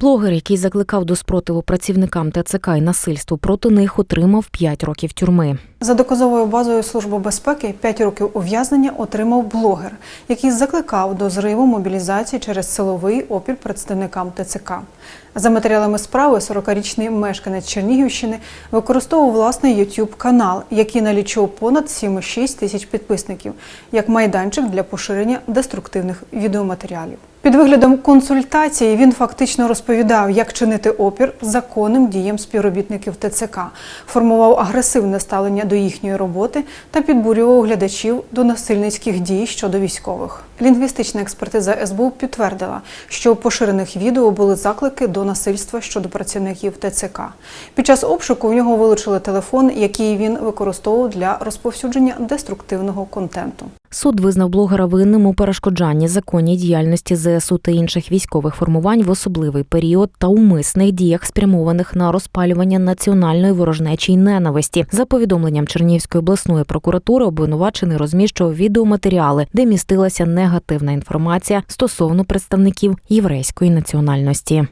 Блогер, який закликав до спротиву працівникам ТЦК і насильству проти них, отримав 5 років тюрми. За доказовою базою Служби безпеки 5 років ув'язнення отримав блогер, який закликав до зриву мобілізації через силовий опір представникам ТЦК. За матеріалами справи 40-річний мешканець Чернігівщини використовував власний YouTube канал, який налічував понад 7,6 тисяч підписників, як майданчик для поширення деструктивних відеоматеріалів. Під виглядом консультації він фактично розповідав, як чинити опір законним діям співробітників ТЦК, формував агресивне ставлення до їхньої роботи та підбурював глядачів до насильницьких дій щодо військових. Лінгвістична експертиза СБУ підтвердила, що у поширених відео були заклики до насильства щодо працівників ТЦК. Під час обшуку в нього вилучили телефон, який він використовував для розповсюдження деструктивного контенту. Суд визнав блогера винним у перешкоджанні законній діяльності ЗСУ та інших військових формувань в особливий період та умисних діях, спрямованих на розпалювання національної ворожнечі й ненависті. За повідомленням Чернігівської обласної прокуратури, обвинувачений розміщував відеоматеріали, де містилася негативна інформація стосовно представників єврейської національності.